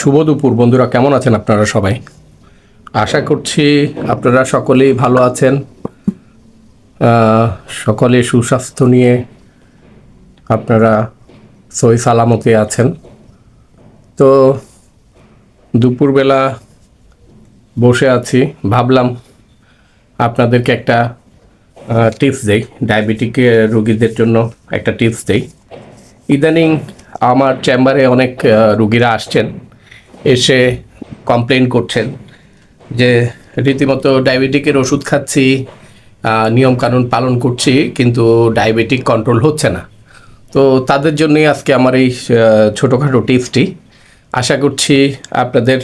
শুভ দুপুর। বন্ধুরা, কেমন আছেন আপনারা সবাই? আশা করছি আপনারা সকলেই ভালো আছেন। সকলে সুস্বাস্থ্য নিয়ে আপনারা সই সালামতে আছেন। তো দুপুরবেলা বসে আছি। ভাবলাম আপনাদেরকে একটা টিপস দেই। ডায়াবেটিক রোগীদের জন্য একটা টিপস দেই। ইদানিং আমার চেম্বারে অনেক রুগীরা আসছেন, এসে কমপ্লেন করছেন যে রীতিমতো ডায়াবেটিকের ওষুধ খাচ্ছি নিয়মকানুন পালন করছি, কিন্তু ডায়াবেটিক কন্ট্রোল হচ্ছে না। তো তাদের জন্যই আজকে আমার এই ছোটোখাটো টিপসটি। আশা করছি আপনাদের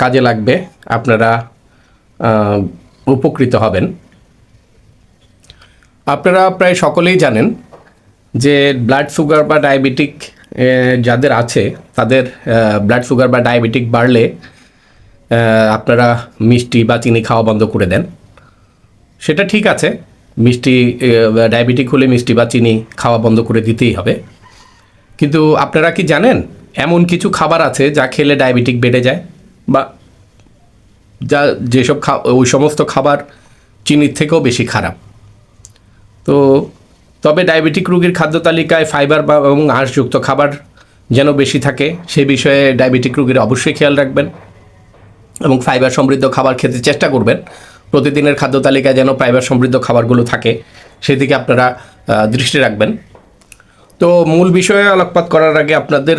কাজে লাগবে, আপনারা উপকৃত হবেন। আপনারা প্রায় সকলেই জানেন যে ব্লাড সুগার বা ডায়াবেটিক যাদের আছে, তাদের ব্লাড সুগার বা ডায়াবেটিক বাড়লে আপনারা মিষ্টি বা চিনি খাওয়া বন্ধ করে দেন। সেটা ঠিক আছে, মিষ্টি ডায়াবেটিক হলে মিষ্টি বা চিনি খাওয়া বন্ধ করে দিতেই হবে। কিন্তু আপনারা কি জানেন, এমন কিছু খাবার আছে যা খেলে ডায়াবেটিক বেড়ে যায়? বা যা যেসব খা, ওই সমস্ত খাবার চিনির থেকেও বেশি খারাপ। তো তবে ডায়াবেটিক রোগীর খাদ্য তালিকায় ফাইবার বা এবং আঁশযুক্ত খাবার যেন বেশি থাকে, সে বিষয়ে ডায়াবেটিক রোগীরা অবশ্যই খেয়াল রাখবেন এবং ফাইবার সমৃদ্ধ খাবার খেতে চেষ্টা করবেন। প্রতিদিনের খাদ্য তালিকায় যেন ফাইবার সমৃদ্ধ খাবারগুলো থাকে, সেদিকে আপনারা দৃষ্টি রাখবেন। তো মূল বিষয়ে আলোকপাত করার আগে আপনাদের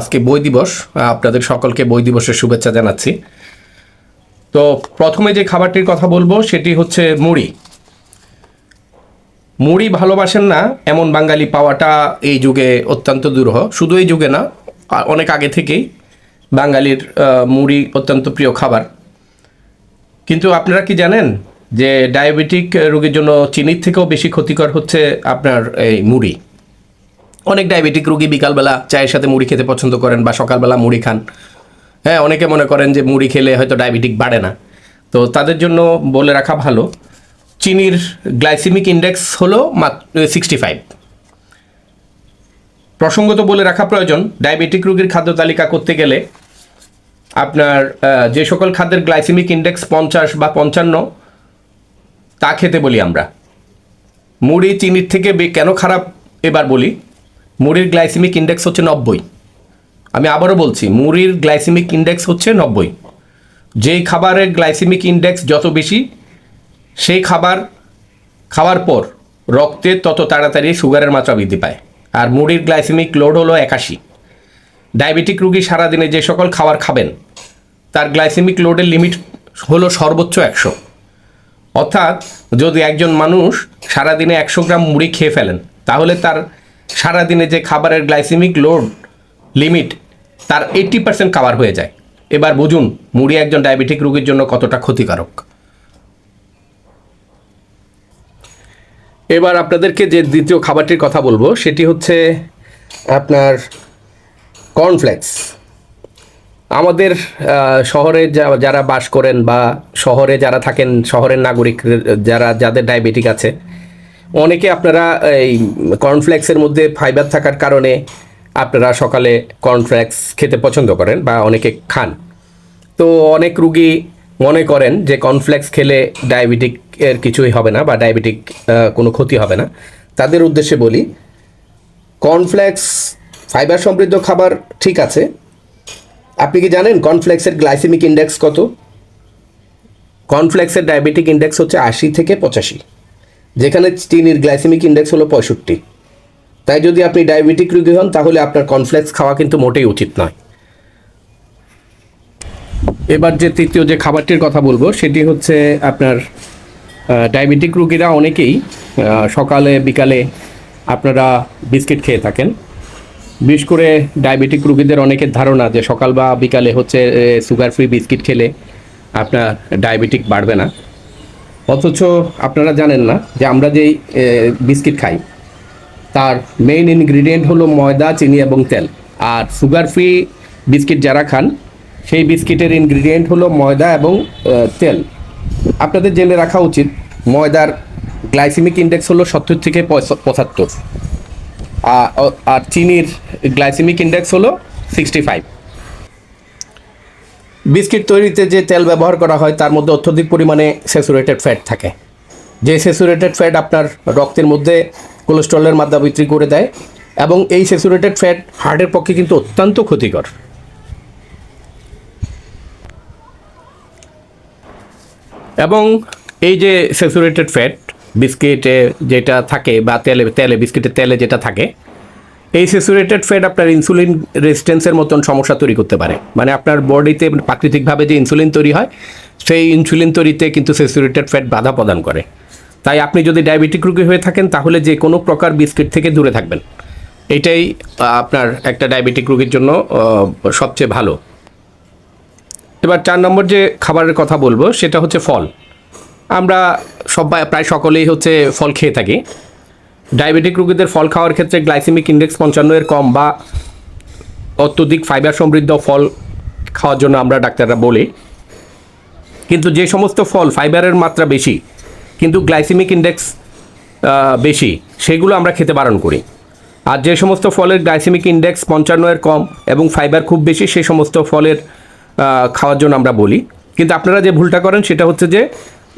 আজকে বই দিবস আপনাদের সকলকে বই দিবসের শুভেচ্ছা জানাচ্ছি। তো প্রথমে যে খাবারটির কথা বলব, সেটি হচ্ছে মুড়ি। মুড়ি ভালোবাসেন না, এমন বাঙালি পাওয়াটা এই যুগে অত্যন্ত দুরূহ। শুধু এই যুগে না অনেক আগে থেকেই বাঙালির মুড়ি অত্যন্ত প্রিয় খাবার। কিন্তু আপনারা কি জানেন যে ডায়াবেটিক রোগীর জন্য চিনির থেকেও বেশি ক্ষতিকর হচ্ছে আপনার এই মুড়ি? অনেক ডায়াবেটিক রোগী বিকালবেলা চায়ের সাথে মুড়ি খেতে পছন্দ করেন বা সকালবেলা মুড়ি খান। হ্যাঁ অনেকে মনে করেন যে মুড়ি খেলে হয়তো ডায়াবেটিক বাড়ে না। তো তাদের জন্য বলে রাখা ভালো চিনির গ্লাইসেমিক ইন্ডেক্স হলো মাত্র সিক্সটি ফাইভ প্রসঙ্গত বলে রাখা প্রয়োজন, ডায়াবেটিক রোগীর খাদ্য তালিকা করতে গেলে আপনার যে সকল খাদ্যের গ্লাইসেমিক ইন্ডেক্স পঞ্চাশ বা পঞ্চান্ন, তা খেতে বলি আমরা। মুড়ি চিনির থেকে কেন খারাপ এবার বলি? মুড়ির গ্লাইসেমিক ইন্ডেক্স হচ্ছে নব্বই। আমি আবারও বলছি, মুড়ির গ্লাইসেমিক ইন্ডেক্স হচ্ছে নব্বই। যেই খাবারের গ্লাইসেমিক ইন্ডেক্স যত বেশি সেই খাবার খাওয়ার পর রক্তে তত তাড়াতাড়ি সুগারের মাত্রা বৃদ্ধি পায়। আর মুড়ির গ্লাইসেমিক লোড হলো একাশি। ডায়াবেটিক রুগী সারাদিনে যে সকল খাবার খাবেন, তার গ্লাইসেমিক লোডের লিমিট হলো সর্বোচ্চ একশো। অর্থাৎ যদি একজন মানুষ সারাদিনে একশো গ্রাম মুড়ি খেয়ে ফেলেন, তাহলে তার সারাদিনে যে খাবারের গ্লাইসেমিক লোড লিমিট, তার এইট্টি পার্সেন্ট কাভার হয়ে যায়। এবার বুঝুন, মুড়ি একজন ডায়াবেটিক রোগীর জন্য কতটা ক্ষতিকারক। এবার আপনাদেরকে যে দ্বিতীয় খাবারটির কথা বলব, সেটি হচ্ছে আপনার কর্নফ্লেক্স আমাদের শহরে যারা বাস করেন বা শহরে যারা থাকেন, শহরের নাগরিক, যারা, যাদের ডায়াবেটিক আছে, অনেকে আপনারা এই কর্নফ্লেক্সের মধ্যে ফাইবার থাকার কারণে আপনারা সকালে কর্নফ্লেক্স খেতে পছন্দ করেন বা অনেকে খান। তো অনেক রুগী মনে করেন যে কর্নফ্লেক্স খেলে ডায়াবেটিক এর কিছুই হবে না বা ডায়াবেটিক কোনো ক্ষতি হবে না। তাদের উদ্দেশ্যে বলি কর্নফ্লেক্স ফাইবার সমৃদ্ধ খাবার ঠিক আছে। আপনি কি জানেন কর্নফ্লেক্সের গ্লাইসেমিক ইন্ডেক্স কত? কর্নফ্লেক্সের ডায়াবেটিক ইন্ডেক্স হচ্ছে আশি থেকে পঁচাশি। যেখানে চিনির গ্লাইসেমিক ইন্ডেক্স হলো পঁয়ষট্টি। তাই যদি আপনি ডায়াবেটিক রোগী হন, তাহলে আপনার কর্নফ্লেক্স খাওয়া কিন্তু মোটেই উচিত নয়। এবার যে তৃতীয় যে খাবারটির কথা বলব, সেটি হচ্ছে আপনার ডায়াবেটিক রুগীরা অনেকেই সকালে, বিকালে আপনারা বিস্কিট খেয়ে থাকেন। বিশেষ করে ডায়াবেটিক রুগীদের অনেকের ধারণা যে সকাল বা বিকালে হচ্ছে সুগার ফ্রি বিস্কিট খেলে আপনার ডায়াবেটিক বাড়বে না। অথচ আপনারা জানেন না যে আমরা যেই বিস্কিট খাই, তার মেইন ইনগ্রিডিয়েন্ট হলো ময়দা, চিনি এবং তেল। আর সুগার ফ্রি বিস্কিট যারা খান, সেই বিস্কিটের ইনগ্রিডিয়েন্ট হলো ময়দা এবং তেল। আপনাদের জেনে রাখা উচিত ময়দার গ্লাইসেমিক ইন্ডেক্স হলো সত্তর থেকে পঁচাত্তর। আর চিনির গ্লাইসেমিক ইন্ডেক্স হলো সিক্সটি ফাইভ বিস্কিট তৈরিতে যে তেল ব্যবহার করা হয়, তার মধ্যে অত্যধিক পরিমাণে স্যাচুরেটেড ফ্যাট থাকে। যে স্যাচুরেটেড ফ্যাট আপনার রক্তের মধ্যে কোলেস্ট্রলের মাত্রা বৃদ্ধি করে দেয় এবং এই স্যাচুরেটেড ফ্যাট হার্টের পক্ষে কিন্তু অত্যন্ত ক্ষতিকর। এবং এই যে স্যাচুরেটেড ফ্যাট বিস্কিটে যেটা থাকে বা তেলে তেলে বিস্কিটের তেলে যেটা থাকে, এই স্যাচুরেটেড ফ্যাট আপনার ইনসুলিন রেজিস্ট্যান্সের মতন সমস্যা তৈরি করতে পারে। মানে আপনার বডিতে প্রাকৃতিকভাবে যে ইনসুলিন তৈরি হয়, সেই ইনসুলিন তৈরিতে কিন্তু স্যাচুরেটেড ফ্যাট বাধা প্রদান করে। তাই আপনি যদি ডায়াবেটিক রোগী হয়ে থাকেন, তাহলে যে কোনো প্রকার বিস্কিট থেকে দূরে থাকবেন। এটাই আপনার একটা ডায়াবেটিক রোগীর জন্য সবচেয়ে ভালো। এবার চার নম্বর যে খাবারের কথা বলব, সেটা হচ্ছে ফল। আমরা সবাই, প্রায় সকলেই হচ্ছে ফল খেয়ে থাকি। ডায়াবেটিক রোগীদের ফল খাওয়ার ক্ষেত্রে গ্লাইসেমিক ইন্ডেক্স পঞ্চান্ন এর কম বা অত্যধিক ফাইবার সমৃদ্ধ ফল খাওয়ার জন্য আমরা ডাক্তাররা বলি। কিন্তু যে সমস্ত ফল ফাইবারের মাত্রা বেশি, কিন্তু গ্লাইসেমিক ইন্ডেক্স বেশি, সেগুলো আমরা খেতে বারণ করি। আর যে সমস্ত ফলের গ্লাইসেমিক ইন্ডেক্স পঞ্চান্ন এর কম এবং ফাইবার খুব বেশি সেই সমস্ত ফলের খাওয়ার জন্য আমরা বলি। কিন্তু আপনারা যে ভুলটা করেন সেটা হচ্ছে যে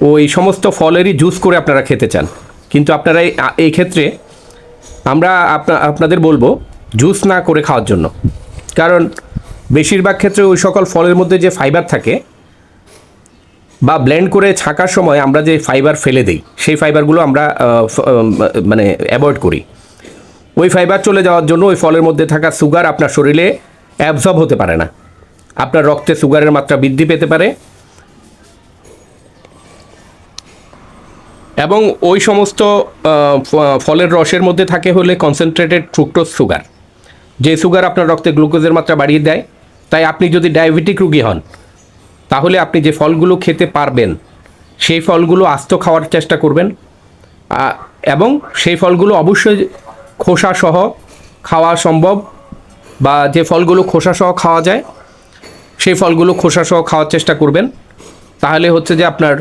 ওই সমস্ত ফলেরই জুস করে আপনারা খেতে চান। কিন্তু আপনারা এই- ক্ষেত্রে আমরা আপনা- আপনাদের বলব জুস না করে খাওয়ার জন্য। কারণ বেশিরভাগ ক্ষেত্রে ওই সকল ফলের মধ্যে যে ফাইবার থাকে বা ব্লেন্ড করে ছাকার সময় আমরা যে ফাইবার ফেলে দিই, সেই ফাইবারগুলো আমরা মানে অ্যাভয়েড করি। ওই ফাইবার চলে যাওয়ার জন্য ওই ফলের মধ্যে থাকা সুগার আপনার শরীরে অ্যাবজর্ব হতে পারে না। আপনার রক্তে সুগারের মাত্রা বৃদ্ধি পেতে পারে। এবং ওই সমস্ত ফলের রসের মধ্যে থাকে হলে কনসেন্ট্রেটেড ফ্রুক্টোজ সুগার যে সুগার আপনার রক্তে গ্লুকোজের মাত্রা বাড়িয়ে দেয়, তাই আপনি যদি ডায়াবেটিক রোগী হন, তাহলে আপনি যে ফলগুলো খেতে পারবেন, সেই ফলগুলো আস্ত খাওয়ার চেষ্টা করবেন। এবং সেই ফলগুলো অবশ্যই খোসা সহ খাওয়া সম্ভব, বা যে ফলগুলো খোসা সহ খাওয়া যায় সেই ফলগুলো খোসা সহ খাওয়ার চেষ্টা করবেন। তাহলে হচ্ছে যে আপনার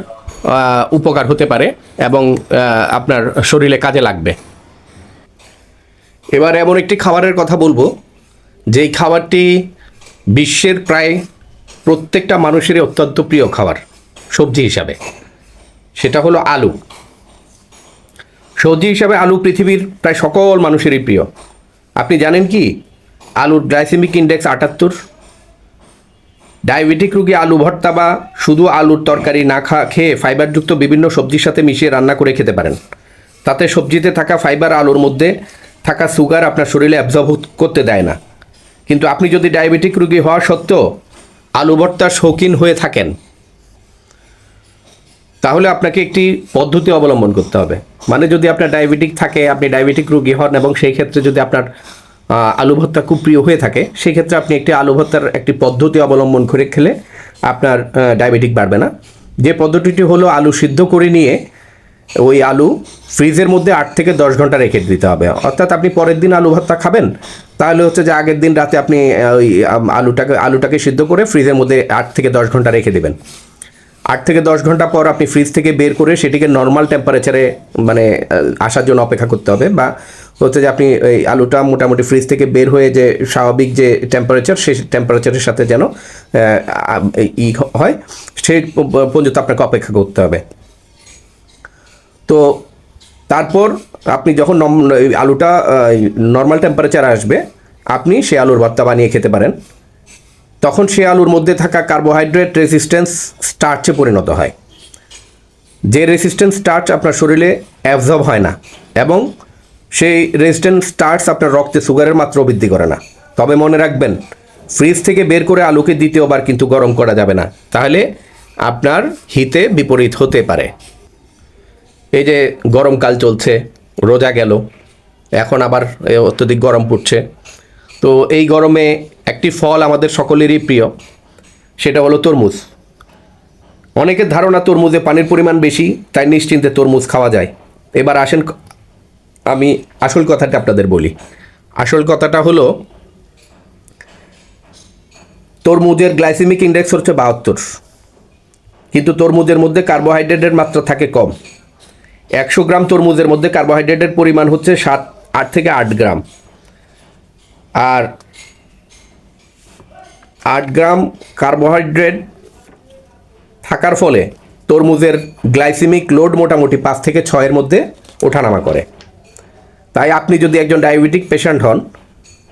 উপকার হতে পারে এবং আপনার শরীরে কাজে লাগবে। এবার এমন একটি খাবারের কথা বলব, যেই খাবারটি বিশ্বের প্রায় প্রত্যেকটা মানুষেরই অত্যন্ত প্রিয় খাবার, সবজি হিসাবে। সেটা হলো আলু। সবজি হিসাবে আলু পৃথিবীর প্রায় সকল মানুষেরই প্রিয়। আপনি জানেন কি? আলুর গ্লাইসেমিক ইন্ডেক্স আটাত্তর ডায়াবেটিক রোগী আলু ভর্তা বা শুধু আলুর তরকারি না খা, খেয়ে ফাইবারযুক্ত বিভিন্ন সবজির সাথে মিশিয়ে রান্না করে খেতে পারেন। তাতে সবজিতে থাকা ফাইবার আলুর মধ্যে থাকা সুগার আপনার শরীরে অ্যাবজর্ব করতে দেয় না। কিন্তু আপনি যদি ডায়াবেটিক রোগী হওয়া সত্ত্বেও আলু ভর্তার শৌখিন হয়ে থাকেন, তাহলে আপনাকে একটি পদ্ধতি অবলম্বন করতে হবে। মানে যদি আপনার ডায়াবেটিক থাকে, আপনি ডায়াবেটিক রোগী হন এবং সেই ক্ষেত্রে যদি আপনার আলু ভর্তা খুব প্রিয় হয়ে থাকে। সেই ক্ষেত্রে আপনি একটি আলু ভর্তার একটি পদ্ধতি অবলম্বন করে খেলে আপনার ডায়াবেটিক বাড়বে না। যে পদ্ধতিটি হলো আলু সিদ্ধ করে নিয়ে ওই আলু ফ্রিজের মধ্যে আট থেকে দশ ঘণ্টা রেখে দিতে হবে। অর্থাৎ আপনি পরের দিন আলু ভর্তা খাবেন, তাহলে হচ্ছে যে আগের দিন রাতে আপনি ওই আলুটাকে আলুটাকে সিদ্ধ করে ফ্রিজের মধ্যে আট থেকে দশ ঘণ্টা রেখে দেবেন। আট থেকে দশ ঘণ্টা পর আপনি ফ্রিজ থেকে বের করে সেটিকে নর্মাল টেম্পারেচারে মানে আসার জন্য অপেক্ষা করতে হবে বা হচ্ছে যে আপনি এই আলুটা মোটামুটি ফ্রিজ থেকে বের হয়ে যে স্বাভাবিক যে টেম্পারেচার সেই টেম্পারেচারের সাথে যেন ই হয় সেই পর্যন্ত আপনাকে অপেক্ষা করতে হবে। তো তারপর আপনি যখন আলুটা নর্মাল টেম্পারেচার আসবে, আপনি সেই আলুর ভর্তা বানিয়ে খেতে পারেন। তখন সে আলুর মধ্যে থাকা কার্বোহাইড্রেট রেসিস্ট্যান্স স্টার্চে পরিণত হয়। যে রেসিস্ট্যান্স স্টার্চ আপনার শরীরে অ্যাবজর্ব হয় না এবং সেই রেসিস্ট্যান্স স্টার্চ আপনার রক্তে সুগারের মাত্রা বৃদ্ধি করে না। তবে মনে রাখবেন ফ্রিজ থেকে বের করে আলুকে দ্বিতীয়বার কিন্তু গরম করা যাবে না। তাহলে আপনার হিতে বিপরীত হতে পারে। এই যে গরমকাল চলছে, রোজা গেল, এখন আবার অত্যধিক গরম পড়ছে। তো এই গরমে একটি ফল আমাদের সকলেরই প্রিয়, সেটা হলো তরমুজ। অনেকের ধারণা তরমুজে পানির পরিমাণ বেশি, তাই নিশ্চিন্তে তরমুজ খাওয়া যায়। এবার আসেন আমি আসল কথাটা আপনাদের বলি। আসল কথাটা হলো, তরমুজের গ্লাইসেমিক ইন্ডেক্স হচ্ছে বাহাত্তর। কিন্তু তরমুজের মধ্যে কার্বোহাইড্রেটের মাত্রা থাকে কম। একশো গ্রাম তরমুজের মধ্যে কার্বোহাইড্রেটের পরিমাণ হচ্ছে সাত, আট থেকে আট গ্রাম। আর আট গ্রাম কার্বোহাইড্রেট থাকার ফলে তরমুজের গ্লাইসেমিক লোড মোটামুটি পাঁচ থেকে ছয়ের মধ্যে ওঠানামা করে। তাই আপনি যদি একজন ডায়াবেটিক পেশেন্ট হন,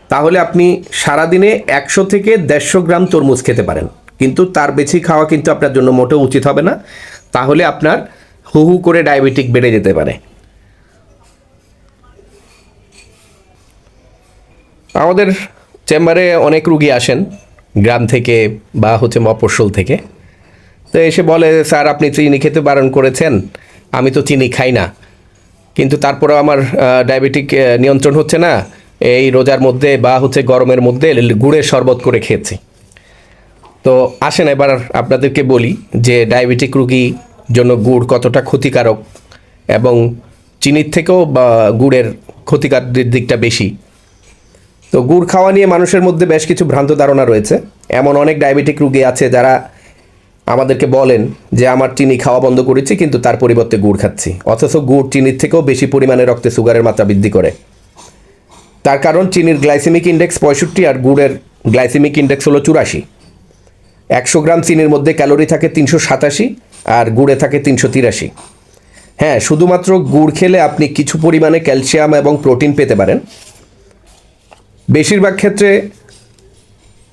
তাহলে আপনি সারাদিনে একশো থেকে দেড়শো গ্রাম তরমুজ খেতে পারেন। কিন্তু তার বেশি খাওয়া কিন্তু আপনার জন্য মোটেও উচিত হবে না। তাহলে আপনার হু হু করে ডায়াবেটিক বেড়ে যেতে পারে। আমাদের চেম্বারে অনেক রুগী আসেন। গ্রাম থেকে বা হচ্ছে মফস্বল থেকে। তো এসে বলে, স্যার, আপনি চিনি খেতে বারণ করেছেন, আমি তো চিনি খাই না। কিন্তু তারপরেও আমার ডায়াবেটিক নিয়ন্ত্রণ হচ্ছে না। এই রোজার মধ্যে বা হচ্ছে গরমের মধ্যে গুড়ের শরবত করে খেয়েছি। তো আসেন এবার আপনাদেরকে বলি যে ডায়াবেটিক রুগী জন্য গুড় কতটা ক্ষতিকারক এবং চিনির থেকেও বা গুড়ের ক্ষতিকার দিকটা বেশি। তো গুড় খাওয়া নিয়ে মানুষের মধ্যে বেশ কিছু ভ্রান্ত ধারণা রয়েছে। এমন অনেক ডায়াবেটিক রুগী আছে যারা আমাদেরকে বলেন যে, আমার চিনি খাওয়া বন্ধ করেছি, কিন্তু তার পরিবর্তে গুড় খাচ্ছি। অথচ গুড় চিনির থেকেও বেশি পরিমাণে রক্তে সুগারের মাত্রা বৃদ্ধি করে। তার কারণ, চিনির গ্লাইসেমিক ইন্ডেক্স পঁয়ষট্টি আর গুড়ের গ্লাইসেমিক ইন্ডেক্স হলো চুরাশি। একশো গ্রাম চিনির মধ্যে ক্যালোরি থাকে তিনশো সাতাশি আর গুড়ে থাকে তিনশো তিরাশি। হ্যাঁ শুধুমাত্র গুড় খেলে আপনি কিছু পরিমাণে ক্যালসিয়াম এবং প্রোটিন পেতে পারেন। বেশিরভাগ ক্ষেত্রে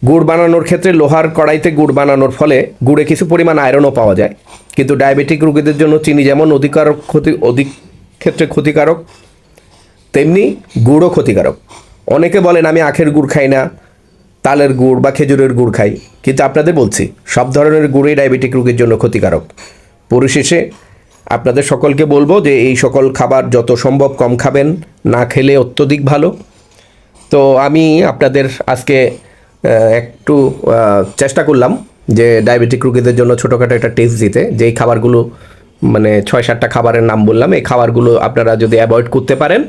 গুড় বানানোর ক্ষেত্রে লোহার কড়াইতে গুড় বানানোর ফলে গুড়ে কিছু পরিমাণ আয়রনও পাওয়া যায়। কিন্তু ডায়াবেটিক রোগীদের জন্য চিনি যেমন অধিকারক ক্ষতি, অধিক ক্ষেত্রে ক্ষতিকারক, তেমনি গুড়ও ক্ষতিকারক। অনেকে বলেন, আমি আখের গুড় খাই না, তালের গুড় বা খেজুরের গুড় খাই। কিন্তু আপনাদের বলছি, সব ধরনের গুড়ই ডায়াবেটিক রোগীর জন্য ক্ষতিকারক। পরিশেষে আপনাদের সকলকে বলব যে, এই সকল খাবার যত সম্ভব কম খাবেন, না খেলে অত্যধিক ভালো। তো আমি আপনাদের আজকে একটু চেষ্টা করলাম যে ডায়াবেটিক রোগীদের জন্য ছোটোখাটো একটা টেস্ট দিতে। যেই খাবারগুলো মানে ছয় সাতটা খাবারের নাম বললাম, এই খাবারগুলো আপনারা যদি অ্যাভয়েড করতে পারেন,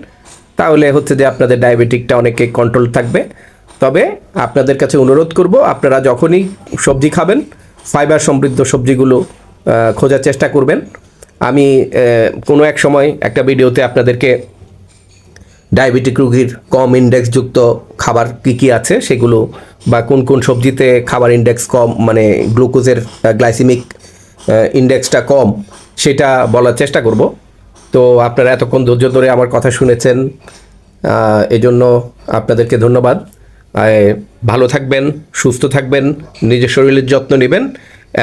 তাহলে হচ্ছে যে আপনাদের ডায়াবেটিকটা অনেকে কন্ট্রোল থাকবে। তবে আপনাদের কাছে অনুরোধ করব, আপনারা যখনই সবজি খাবেন, ফাইবার সমৃদ্ধ সবজিগুলো খোঁজার চেষ্টা করবেন। আমি কোনো এক সময় একটা ভিডিওতে আপনাদেরকে ডায়াবেটিক রোগীর কম ইন্ডেক্সযুক্ত খাবার কী কী আছে সেগুলো বা কোন কোন সবজিতে খাবার ইন্ডেক্স কম মানে গ্লুকোজের গ্লাইসেমিক ইন্ডেক্সটা কম, সেটা বলার চেষ্টা করব। তো আপনারা এতক্ষণ ধৈর্য ধরে আমার কথা শুনেছেন এজন্য আপনাদেরকে ধন্যবাদ। ভালো থাকবেন, সুস্থ থাকবেন, নিজের শরীরের যত্ন নেবেন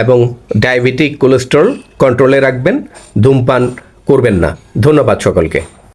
এবং ডায়াবেটিক কোলেস্ট্রল কন্ট্রোলে রাখবেন, ধূমপান করবেন না। ধন্যবাদ সকলকে।